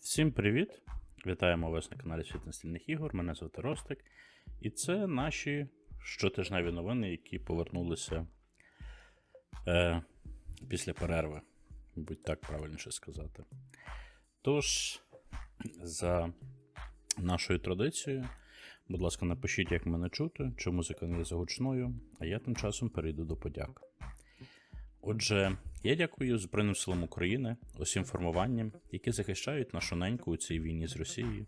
Всім привіт! Вітаємо вас на каналі Світ настільних ігор. Мене звати Ростик. І це наші щотижневі новини, які повернулися е, після перерви, будь так правильніше сказати. Тож, за нашою традицією, будь ласка, напишіть, як мене чути, чи музика не є загучною, а я тим часом перейду до подяк. Отже, я дякую Збройним силам України, усім формуванням, які захищають нашу неньку у цій війні з Росією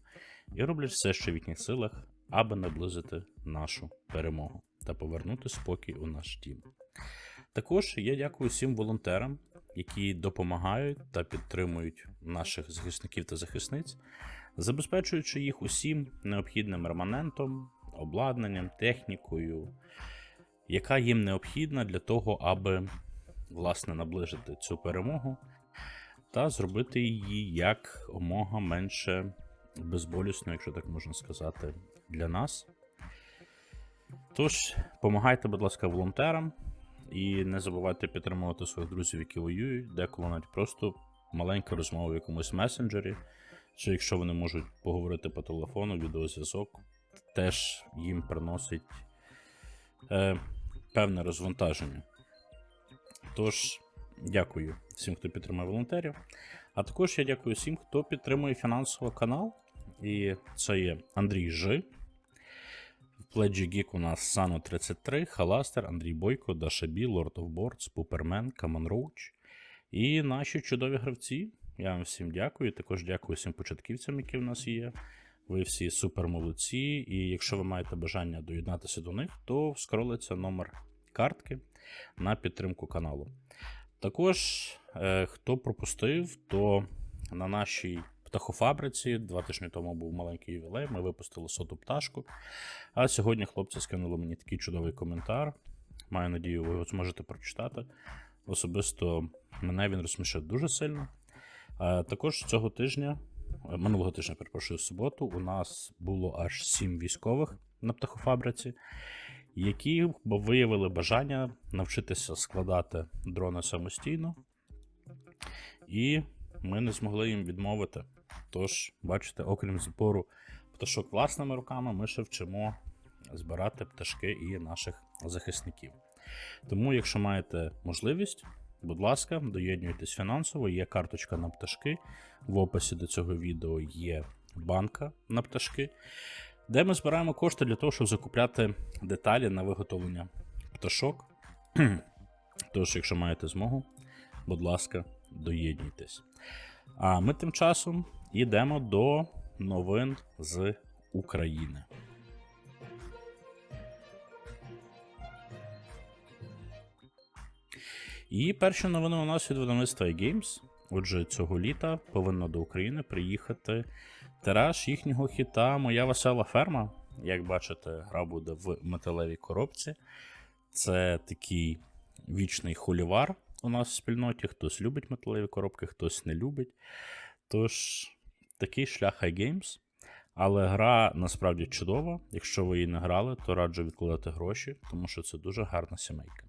і роблять все, що в їхніх силах, аби наблизити нашу перемогу та повернути спокій у наш дім. Також я дякую всім волонтерам, які допомагають та підтримують наших захисників та захисниць, забезпечуючи їх усім необхідним реманентом, обладнанням, технікою, яка їм необхідна для того, аби власне наближити цю перемогу та зробити її як омога менше безболісно, якщо так можна сказати, для нас. Тож, допомагайте, будь ласка, волонтерам і не забувайте підтримувати своїх друзів, які воюють, деколи навіть просто маленька розмова в якомусь месенджері, чи якщо вони можуть поговорити по телефону, відеозв'язок, теж їм приносить е, певне розвантаження. Тож, дякую всім, хто підтримує волонтерів. А також я дякую всім, хто підтримує фінансово канал. І це є Андрій Жи. В Pledge Geek у нас Сано 33, Халастер, Андрій Бойко, Даша Бі, Lord of Boards, Пупермен, Камон Роуч. І наші чудові гравці. Я вам всім дякую. Також дякую всім початківцям, які в нас є. Ви всі супер молодці. І якщо ви маєте бажання доєднатися до них, то скролиться номер картки на підтримку каналу. Також, е, хто пропустив, то на нашій птахофабриці два тижні тому був маленький ювілей, ми випустили соту пташку. А сьогодні хлопці скинули мені такий чудовий коментар. Маю надію, ви його зможете прочитати. Особисто мене він розсмішив дуже сильно. Е, Також цього тижня, е, минулого тижня, перепрошую, в суботу, у нас було аж сім військових на птахофабриці які виявили бажання навчитися складати дрони самостійно, і ми не змогли їм відмовити. Тож, бачите, окрім збору пташок власними руками, ми ще вчимо збирати пташки і наших захисників. Тому, якщо маєте можливість, будь ласка, доєднуйтесь фінансово, є карточка на пташки. В описі до цього відео є банка на пташки де ми збираємо кошти для того, щоб закупляти деталі на виготовлення пташок. Тож, якщо маєте змогу, будь ласка, доєднуйтесь. А ми тим часом йдемо до новин з України. І перші новини у нас від видавництва iGames. Отже, цього літа повинна до України приїхати тираж їхнього хіта Моя весела ферма. Як бачите, гра буде в металевій коробці. Це такий вічний холівар у нас в спільноті. Хтось любить металеві коробки, хтось не любить. Тож, такий шлях iGames. Але гра насправді чудова. Якщо ви її не грали, то раджу відкладати гроші, тому що це дуже гарна сімейка.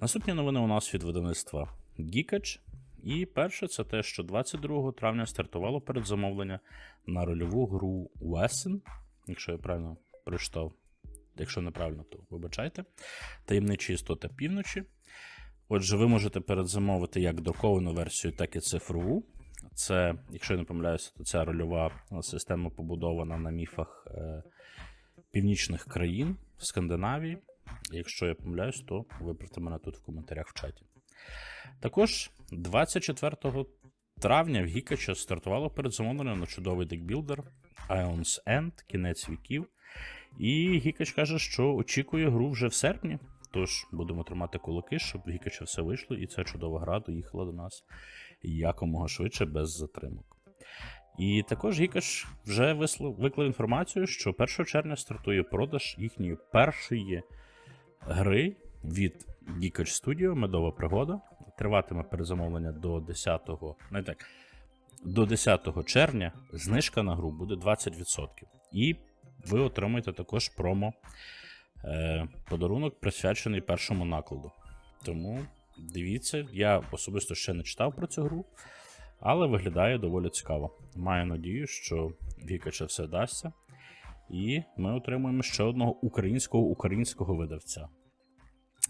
Наступні новини у нас від видавництва Geekage. І перше, це те, що 22 травня стартувало передзамовлення на рольову гру Wesson, якщо я правильно прочитав. Якщо неправильно, то вибачайте. Таємничі істоти півночі. Отже, ви можете передзамовити як друковану версію, так і цифрову. Це, якщо я не помиляюся, то ця рольова система побудована на міфах е, північних країн в Скандинавії. Якщо я помиляюсь, то виправте мене тут в коментарях в чаті. Також 24 травня в Гікача стартувало передзамовлення на чудовий декбілдер Ions End, кінець віків. І Гікач каже, що очікує гру вже в серпні. Тож будемо тримати кулаки, щоб в Гікача все вийшло, і ця чудова гра доїхала до нас якомога швидше, без затримок. І також Гікаш вже вислав, виклав інформацію, що 1 червня стартує продаж їхньої першої гри від Geekage Studio Медова пригода. Триватиме перезамовлення до 10 не так, до 10 червня. Знижка на гру буде 20%. І ви отримаєте також промо е, подарунок, присвячений першому накладу. Тому дивіться, я особисто ще не читав про цю гру. Але виглядає доволі цікаво. Маю надію, що Вікача все вдасться. І ми отримуємо ще одного українського українського видавця.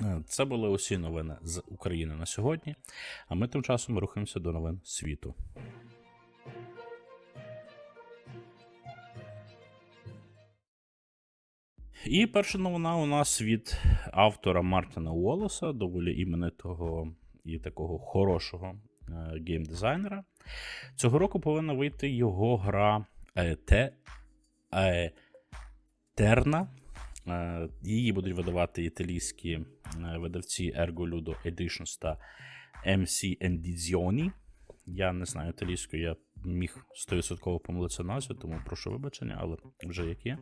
Е, Це були усі новини з України на сьогодні. А ми тим часом рухаємося до новин світу. І перша новина у нас від автора Мартіна Уоллеса, доволі іменитого і такого хорошого е, геймдизайнера. Цього року повинна вийти його гра е, Терна. Е, Її будуть видавати італійські е, видавці Ergo Ludo Editions та MC Endizioni. Я не знаю італійською, я міг 100% помилитися назві, тому прошу вибачення, але вже як є.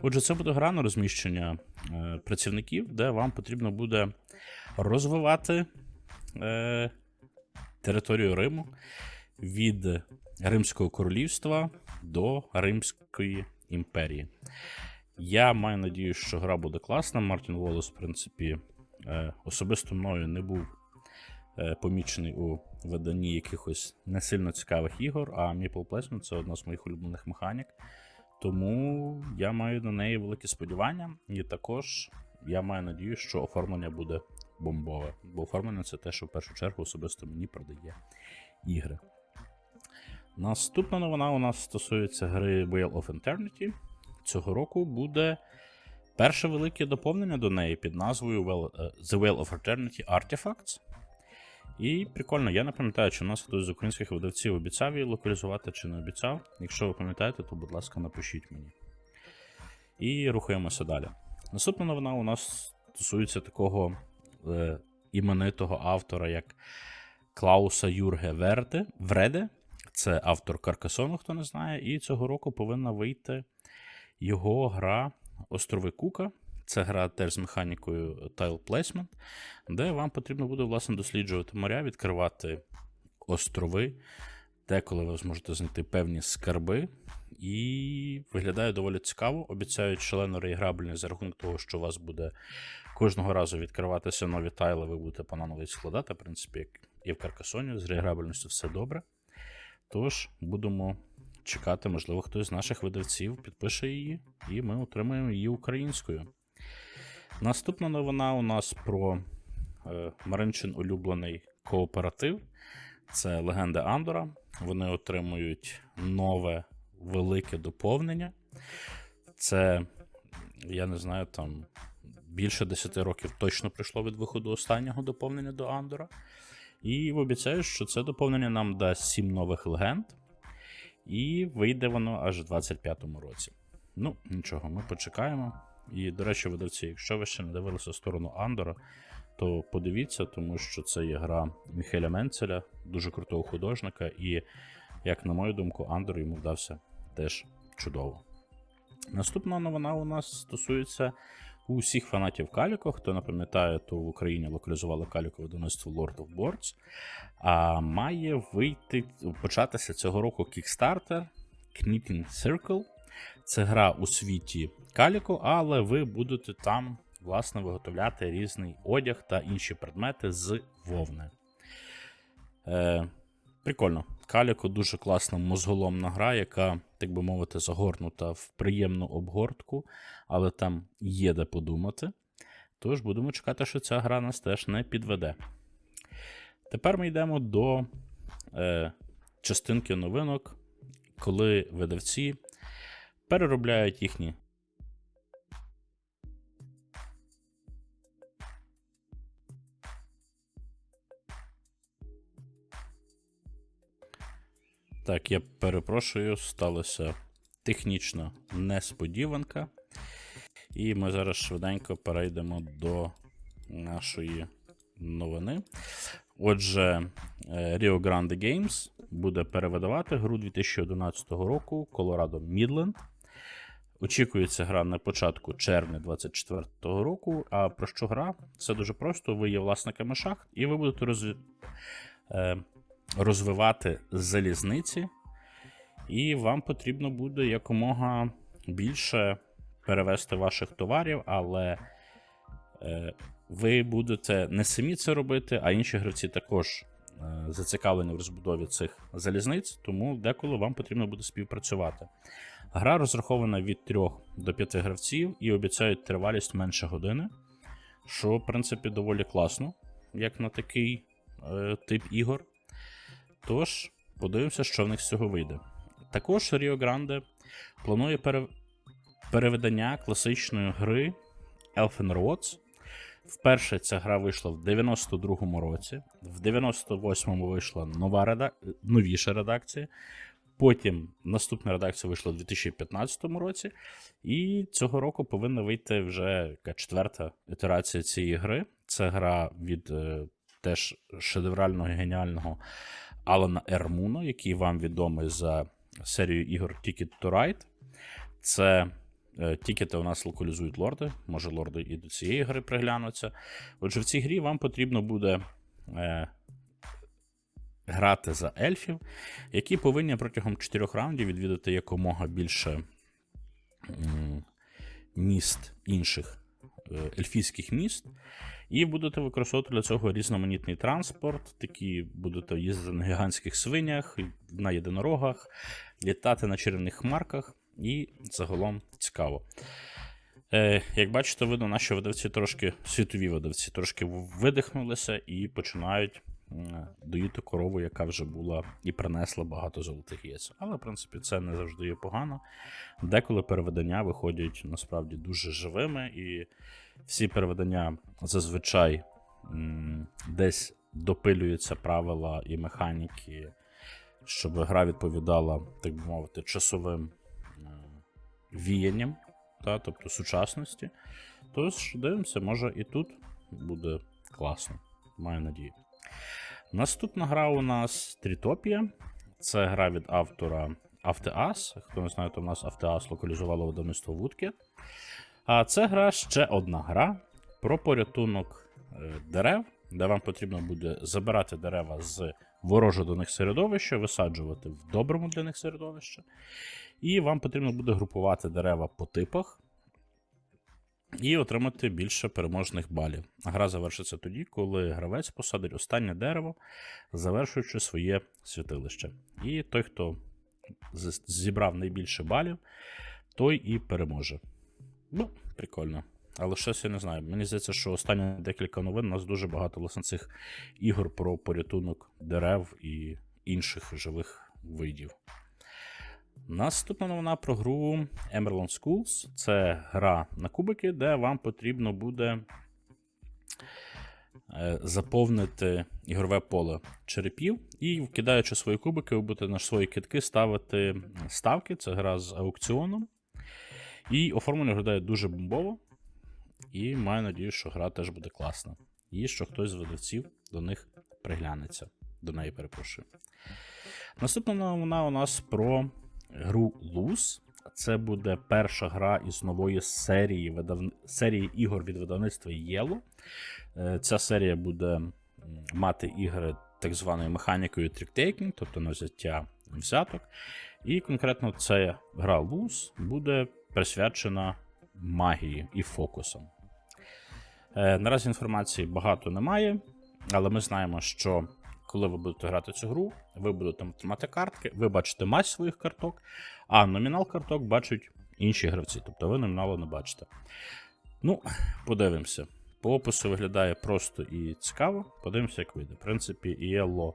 Отже, це буде гра на розміщення е, працівників, де вам потрібно буде розвивати територію Риму від Римського королівства до Римської імперії. Я маю надію, що гра буде класна. Мартін Волос, в принципі, е, особисто мною не був е, помічений у виданні якихось не сильно цікавих ігор, а Maple Placement це одна з моїх улюблених механік. Тому я маю на неї великі сподівання, і також я маю надію, що оформлення буде бомбове. Бо оформлення це те, що в першу чергу особисто мені продає ігри. Наступна новина у нас стосується гри Whale of Eternity. Цього року буде перше велике доповнення до неї під назвою е, The Whale of Eternity Artifacts. І прикольно, я не пам'ятаю, чи у нас хтось з українських видавців обіцяв її локалізувати чи не обіцяв. Якщо ви пам'ятаєте, то, будь ласка, напишіть мені. І рухаємося далі. Наступна новина у нас стосується такого е, іменитого автора, як Клауса Юрге Верде, Вреде. Це автор Каркасону, хто не знає. І цього року повинна вийти його гра Острови Кука. Це гра теж з механікою Tile Placement, де вам потрібно буде власне досліджувати моря, відкривати острови, деколи ви зможете знайти певні скарби. І виглядає доволі цікаво. Обіцяють шалено реіграбельність за рахунок того, що у вас буде кожного разу відкриватися нові тайли, ви будете по складати. В принципі, як і в Каркасоні, з реіграбельністю все добре. Тож будемо чекати, можливо, хтось з наших видавців підпише її, і ми отримаємо її українською. Наступна новина у нас про е, Маринчин улюблений кооператив. Це легенда Андора. Вони отримують нове велике доповнення. Це, я не знаю, там більше 10 років точно пройшло від виходу останнього доповнення до Андора. І обіцяю, що це доповнення нам дасть 7 нових легенд. І вийде воно аж у 25-му році. Ну, нічого, ми почекаємо. І, до речі, видавці, якщо ви ще не дивилися в сторону Андора, то подивіться, тому що це є гра Міхеля Менцеля, дуже крутого художника, і, як на мою думку, Андор йому вдався теж чудово. Наступна новина у нас стосується усіх фанатів Каліко. Хто не пам'ятає, то в Україні локалізували Каліко видавництво Lord of Boards. А має вийти початися цього року Kickstarter Knitting Circle. Це гра у світі Каліко, але ви будете там, власне, виготовляти різний одяг та інші предмети з вовни. Е, прикольно. Каліко дуже класна мозголомна гра, яка, так би мовити, загорнута в приємну обгортку, але там є де подумати. Тож будемо чекати, що ця гра нас теж не підведе. Тепер ми йдемо до е, частинки новинок, коли видавці переробляють їхні. Так, я перепрошую, сталася технічна несподіванка. І ми зараз швиденько перейдемо до нашої новини. Отже, е, Rio Grande Games буде перевидавати гру 2011 року Colorado Midland. Очікується гра на початку червня 2024 року. А про що гра? Це дуже просто. Ви є власниками шахт, і ви будете роз... розвивати залізниці, і вам потрібно буде якомога більше перевести ваших товарів, але е, ви будете не самі це робити, а інші гравці також е, зацікавлені в розбудові цих залізниць, тому деколи вам потрібно буде співпрацювати. Гра розрахована від 3 до 5 гравців і обіцяють тривалість менше години, що, в принципі, доволі класно, як на такий е, тип ігор. Тож, подивимося, що в них з цього вийде. Також Rio Grande планує пере... переведення класичної гри Elfen Roads. Вперше ця гра вийшла в 92-му році, в 98-му вийшла нова реда... новіша редакція. Потім наступна редакція вийшла в 2015 році, і цього року повинна вийти вже четверта ітерація цієї гри. Це гра від е, теж шедеврального геніального Алана Ермуна, який вам відомий за серію ігор Ticket to Ride. Це е, тікети у нас локалізують лорди, може лорди і до цієї гри приглянуться. Отже, в цій грі вам потрібно буде е, грати за ельфів, які повинні протягом 4 раундів відвідати якомога більше міст інших е, ельфійських міст. І будете використовувати для цього різноманітний транспорт, такі будете їздити на гігантських свинях, на єдинорогах, літати на чарівних хмарках, і загалом цікаво. Е, як бачите, видно, наші видавці трошки, світові видавці трошки видихнулися і починають доїти корову, яка вже була і принесла багато золотих яєць. Але, в принципі, це не завжди є погано. Деколи переведення виходять насправді дуже живими, і всі переведення зазвичай м, десь допилюються правила і механіки, щоб гра відповідала, так би мовити, часовим е, віянням, та, тобто сучасності. Тож дивимося, може і тут буде класно. Маю надію. Наступна гра у нас Трітопія. Це гра від автора Автеас. Хто не знає, то в нас Автеас локалізувало видавництво Woodkit. А це гра ще одна гра про порятунок е, дерев, де вам потрібно буде забирати дерева з ворожого до них середовища, висаджувати в доброму для них середовище. І вам потрібно буде групувати дерева по типах і отримати більше переможних балів. Гра завершиться тоді, коли гравець посадить останнє дерево, завершуючи своє святилище. І той, хто зібрав найбільше балів, той і переможе. Ну, прикольно. Але щось я не знаю. Мені здається, що останні декілька новин у нас дуже багато власне цих ігор про порятунок дерев і інших живих видів. Наступна новина про гру Emerald Schools. Це гра на кубики, де вам потрібно буде е, заповнити ігрове поле черепів. І, вкидаючи свої кубики, ви будете на свої китки ставити ставки. Це гра з аукціоном. І оформлення виглядає дуже бомбово. І маю надію, що гра теж буде класна. І що хтось з видавців до них приглянеться. До неї перепрошую. Наступна новина у нас про гру Luz. Це буде перша гра із нової серії видав... серії ігор від видавництва Yellow. Е, Ця серія буде мати ігри так званою механікою тріктейкінг, тобто на взяття взяток. І конкретно ця гра Luz буде присвячена магії і фокусам. Е, Наразі інформації багато немає, але ми знаємо, що коли ви будете грати цю гру, ви будете мати картки, ви бачите мазь своїх карток, а номінал карток бачать інші гравці, тобто ви номіналу не бачите. Ну, подивимося. По опису виглядає просто і цікаво. Подивимося, як вийде. В принципі, ELO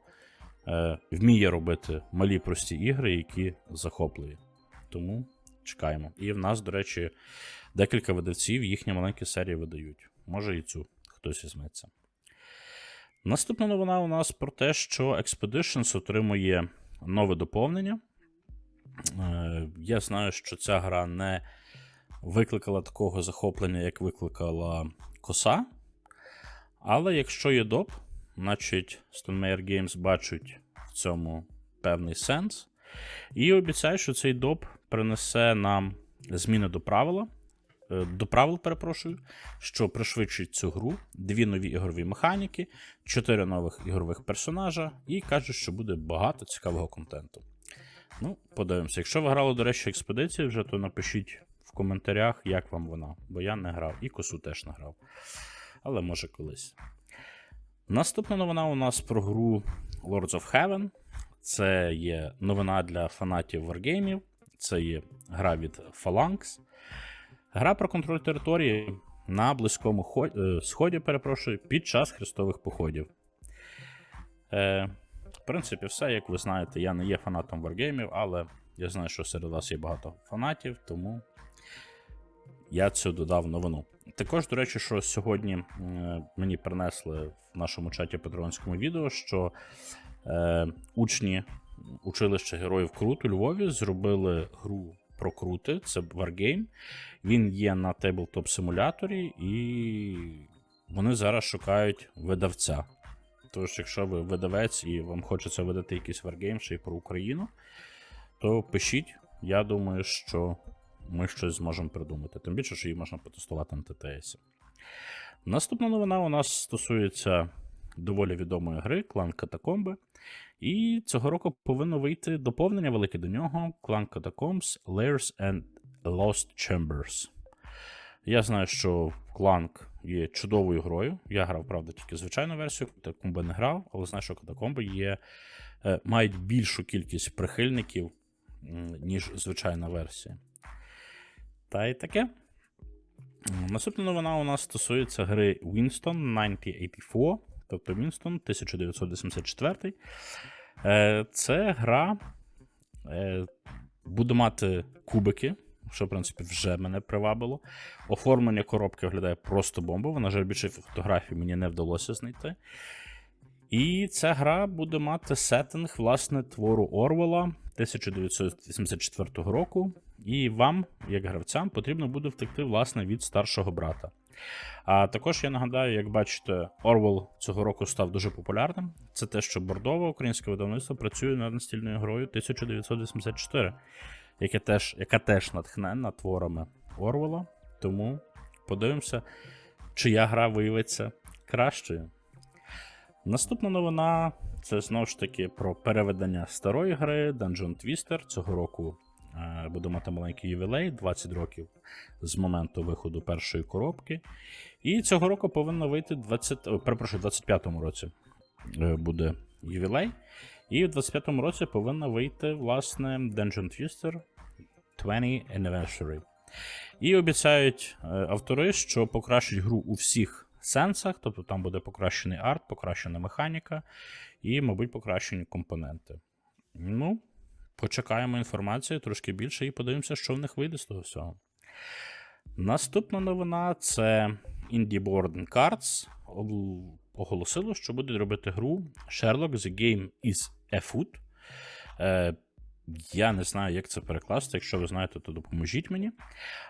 е, вміє робити малі прості ігри, які захоплює. Тому чекаємо. І в нас, до речі, декілька видавців їхні маленькі серії видають. Може і цю хтось візьметься. Наступна новина у нас про те, що Expeditions отримує нове доповнення. Е, Я знаю, що ця гра не викликала такого захоплення, як викликала коса. Але якщо є доп, значить Stonemeyer Games бачать в цьому певний сенс. І обіцяють, що цей доп принесе нам зміни до правила. е, До правил, перепрошую, що пришвидшить цю гру, дві нові ігрові механіки, чотири нових ігрових персонажа, і кажуть, що буде багато цікавого контенту. Ну, подивимося. Якщо ви грали, до речі, експедицію вже, то напишіть в коментарях, як вам вона, бо я не грав, і косу теж не грав. Але може колись. Наступна новина у нас про гру Lords of Heaven. Це є новина для фанатів варгеймів. Це є гра від Phalanx. Гра про контроль території на близькому е, сході, перепрошую, під час хрестових походів. Е, в принципі, все, як ви знаєте, я не є фанатом варгеймів, але я знаю, що серед вас є багато фанатів, тому я цю додав новину. Також, до речі, що сьогодні е, мені принесли в нашому чаті патронському відео, що е, учні училища героїв Крут у Львові зробили гру про крути. Це Wargame. Він є на Tabletop симуляторі, і вони зараз шукають видавця. Тож, якщо ви видавець і вам хочеться видати якийсь Wargame ще й про Україну, то пишіть. Я думаю, що ми щось зможемо придумати. Тим більше, що її можна потестувати на ТТС. Наступна новина у нас стосується доволі відомої гри Клан Катакомби. І цього року повинно вийти доповнення велике до нього Clan Catacombs Layers and Lost Chambers. Я знаю, що Кланк є чудовою грою. Я грав, правда, тільки звичайну версію, катакомби не грав, але знаю, що катакомби є, е, мають більшу кількість прихильників, ніж звичайна версія. Та й таке. Наступна новина у нас стосується гри Winston 1984, тобто Winston 1984. Е, Це гра е, буде мати кубики, що, в принципі, вже мене привабило. Оформлення коробки виглядає просто бомбово. На жаль, більше фотографій мені не вдалося знайти. І ця гра буде мати сеттинг, власне, твору Орвела 1984 року. І вам, як гравцям, потрібно буде втекти, власне, від старшого брата. А також я нагадаю, як бачите, Орвел цього року став дуже популярним. Це те, що бордове українське видавництво працює над настільною грою 1984, яке теж, яка теж натхненна творами Орвела. Тому подивимося, чия гра виявиться кращою. Наступна новина це знову ж таки про переведення старої гри Dungeon Twister. Цього року е, буде мати маленький ювілей 20 років з моменту виходу першої коробки. І цього року повинно вийти 20, о, перепрошую, 25-му році е, буде ювілей. І в 25-му році повинна вийти, власне, Dungeon Twister 20 Anniversary. І обіцяють е, автори, що покращать гру у всіх сенсах, тобто там буде покращений арт, покращена механіка і, мабуть, покращені компоненти. Ну, почекаємо інформацію трошки більше і подивимося, що в них вийде з того всього. Наступна новина це Indie Board Cards оголосило, що буде робити гру Sherlock The Game is a Food. Е, я не знаю, як це перекласти. Якщо ви знаєте, то допоможіть мені.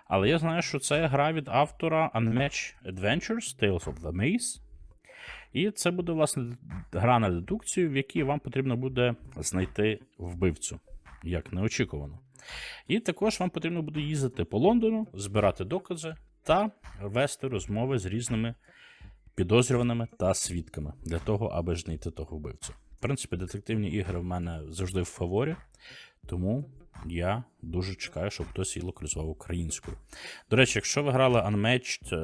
Але я знаю, що це гра від автора Unmatched Adventures Tales of the Maze. І це буде, власне, гра на дедукцію, в якій вам потрібно буде знайти вбивцю, як неочікувано. І також вам потрібно буде їздити по Лондону, збирати докази та вести розмови з різними підозрюваними та свідками для того, аби ж знайти того вбивцю. В принципі, детективні ігри в мене завжди в фаворі, тому я дуже чекаю, щоб хтось її локалізував українською. До речі, якщо ви грали Unmatched е,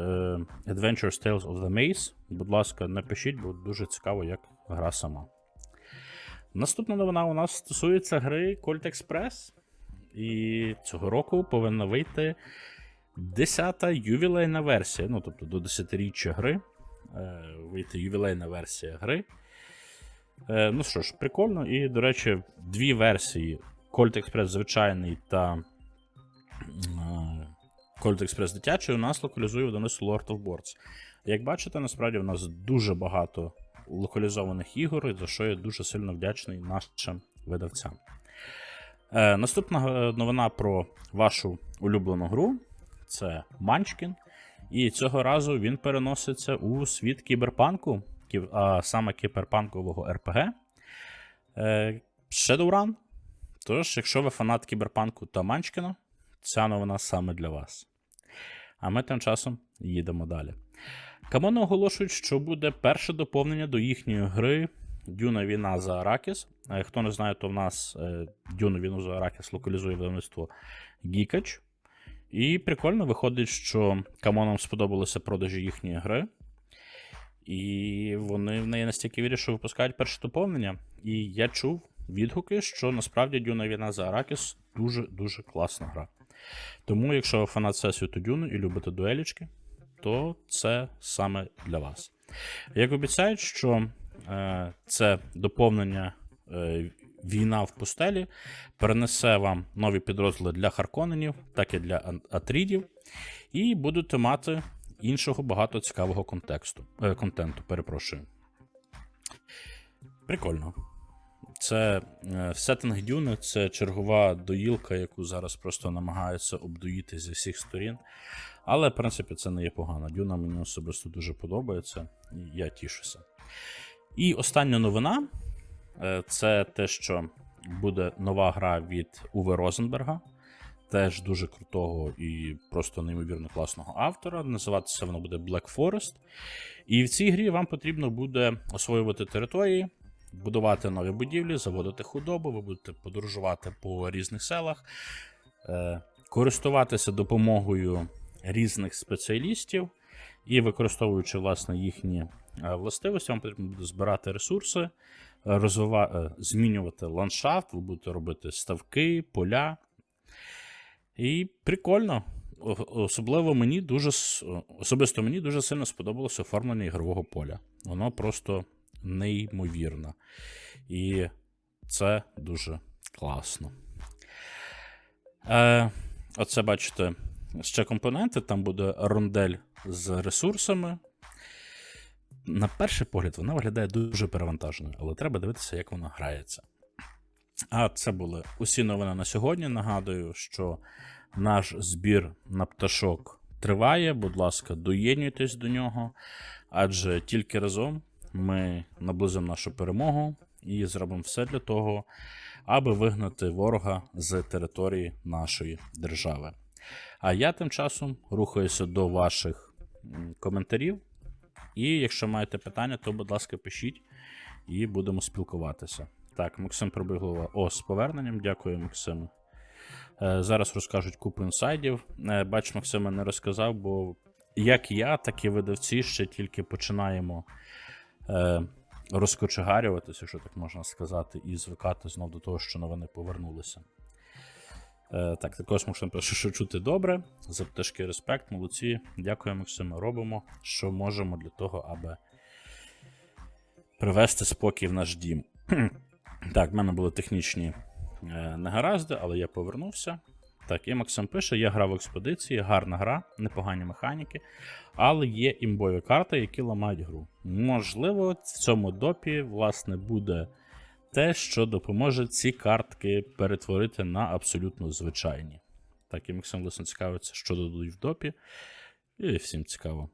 Adventures Tales of the Maze, будь ласка, напишіть, бо дуже цікаво, як гра сама. Наступна новина у нас стосується гри Colt Express. І цього року повинна вийти 10-та ювілейна версія. Ну, тобто до 10-річчя гри. Е, вийти ювілейна версія гри. Е, ну що ж, прикольно. І, до речі, дві версії: Colt Express звичайний та е, Colt Express дитячий у нас локалізує видавництво Lord of Boards. Як бачите, насправді у нас дуже багато локалізованих ігор, за що я дуже сильно вдячний нашим видавцям. Е, наступна е, новина про вашу улюблену гру це Munchkin. І цього разу він переноситься у світ кіберпанку, кіб- а саме кіберпанкового РПГ е, Shadowrun. Тож, якщо ви фанат кіберпанку та Манчкіна, ця новина саме для вас. А ми тим часом їдемо далі. Камони оголошують, що буде перше доповнення до їхньої гри Дюна Війна за Аракіс. Е, Хто не знає, то в нас е, Дюну Війну за Аракіс локалізує видавництво Гікач. І прикольно виходить, що камонам сподобалися продажі їхньої гри. І вони в неї настільки вірять, що випускають перше доповнення. І я чув відгуки, що насправді Дюна Війна за Аракіс дуже-дуже класна гра. Тому, якщо ви фанат Всесвіту Дюну і любите дуелічки, то це саме для вас. Як обіцяють, що е, це доповнення е, війна в пустелі перенесе вам нові підрозділи для Харконенів, так і для Атрідів, і будете мати іншого багато цікавого контексту, е, контенту. Перепрошую. Прикольно. Це е, сеттинг Дюни, це чергова доїлка, яку зараз просто намагаються обдоїти зі всіх сторін. Але, в принципі, це не є погано. Дюна мені особисто дуже подобається, і я тішуся. І остання новина е, це те, що буде нова гра від Уве Розенберга. Теж дуже крутого і просто неймовірно класного автора. Називатися воно буде Black Forest. І в цій грі вам потрібно буде освоювати території, будувати нові будівлі, заводити худобу, ви будете подорожувати по різних селах, е, користуватися допомогою різних спеціалістів і використовуючи власне їхні е, властивості, вам потрібно буде збирати ресурси, розвива... е, змінювати ландшафт, ви будете робити ставки, поля. І прикольно. Особливо мені дуже особисто мені дуже сильно сподобалося оформлення ігрового поля. Воно просто неймовірно. І це дуже класно. Е, оце бачите ще компоненти. Там буде рондель з ресурсами. На перший погляд, вона виглядає дуже перевантаженою, але треба дивитися, як вона грається. А це були усі новини на сьогодні. Нагадую, що наш збір на пташок триває. Будь ласка, доєднуйтесь до нього, адже тільки разом ми наблизимо нашу перемогу і зробимо все для того, аби вигнати ворога з території нашої держави. А я тим часом рухаюся до ваших коментарів. І якщо маєте питання, то, будь ласка, пишіть і будемо спілкуватися. Так, Максим Прибиглова. О, з поверненням. Дякую, Максиме. Е, зараз розкажуть купу інсайдів. Е, бач, Максиме не розказав, бо як я, так і видавці ще тільки починаємо е, розкочегарюватися, якщо так можна сказати, і звикати знов до того, що новини повернулися. Е, так, також Максим пише, що чути добре. За пташки респект, молодці. Дякую, Максиме. Робимо, що можемо для того, аби привести спокій в наш дім. так, в мене були технічні е, негаразди, але я повернувся. Так, і Максим пише: я грав в експедиції, гарна гра, непогані механіки, але є імбові карти, які ламають гру. Можливо, в цьому допі, власне, буде те, що допоможе ці картки перетворити на абсолютно звичайні. Так, і Максим власне цікавиться, що додадуть в допі. І всім цікаво.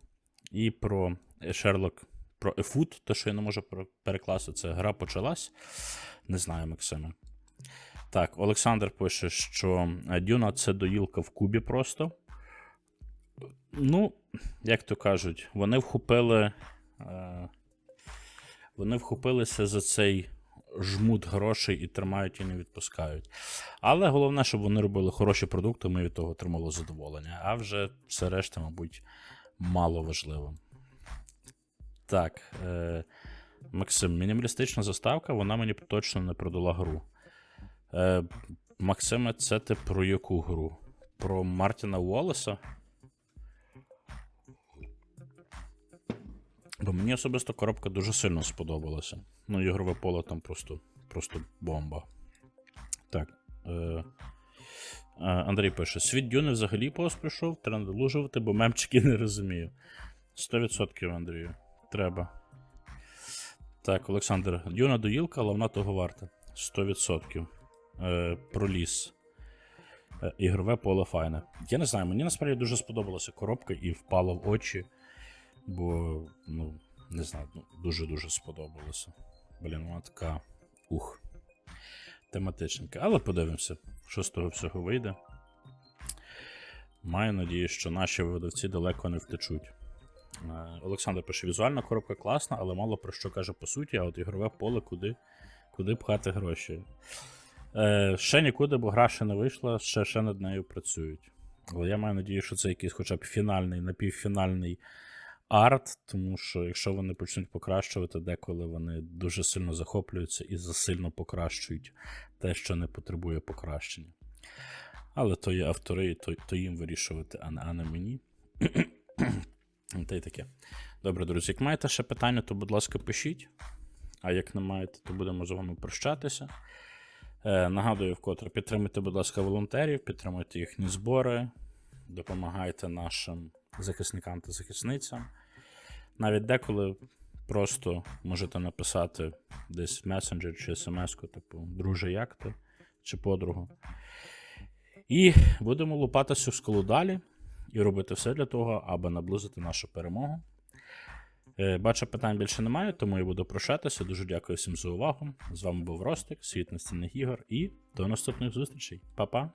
І про Sherlock, про eFood, те, що я не можу перекласти, це гра почалась. Не знаю, Максиме. Так, Олександр пише, що е, Дюна це доїлка в кубі просто. Ну, як то кажуть, вони вхопили. Е, вони вхопилися за цей жмут грошей і тримають і не відпускають. Але головне, щоб вони робили хороші продукти, ми від того отримали задоволення. А вже все решта, мабуть, мало важливо. Так. Е, Максим, мінімалістична заставка, вона мені точно не продала гру. Е, Максиме, це ти про яку гру? Про Мартіна Уоллеса? Бо мені особисто коробка дуже сильно сподобалася. Ну, ігрове поле там просто, просто бомба. Так. Е, е, Андрій пише: світ Дюни взагалі повз прийшов, треба надолужувати, бо мемчики не розумію. 100% Андрію. Треба. Так, Олександр, Дюна доїлка, але вона того варта. 100%. Е, про ліс. Е, ігрове поле файне. Я не знаю, мені насправді дуже сподобалася коробка і впала в очі. Бо, ну, не знаю, ну, дуже-дуже сподобалося. Блін, вона така. Ух. Тематичненька. Але подивимося, що з того всього вийде. Маю надію, що наші видавці далеко не втечуть. Е, Олександр пише: візуальна коробка класна, але мало про що каже по суті, а от ігрове поле куди, куди пхати гроші. Е, ще нікуди, бо гра ще не вийшла, ще, ще над нею працюють. Але я маю надію, що це якийсь хоча б фінальний, напівфінальний арт, тому що якщо вони почнуть покращувати, деколи вони дуже сильно захоплюються і засильно покращують те, що не потребує покращення. Але то є автори, то, то їм вирішувати, а не, а не мені. Та й таке. Добре, друзі, як маєте ще питання, то, будь ласка, пишіть. А як не маєте, то будемо з вами прощатися. Е, нагадую, вкотре підтримуйте, будь ласка, волонтерів, підтримуйте їхні збори, допомагайте нашим захисникам та захисницям. Навіть деколи просто можете написати десь месенджер чи смс-ку, типу, друже, як ти? чи подругу. І будемо лупати цю скалу далі і робити все для того, аби наблизити нашу перемогу. Е, Бачу, питань більше немає, тому я буду прощатися. Дуже дякую всім за увагу. З вами був Ростик, світ настільних ігор, і до наступних зустрічей. Па-па!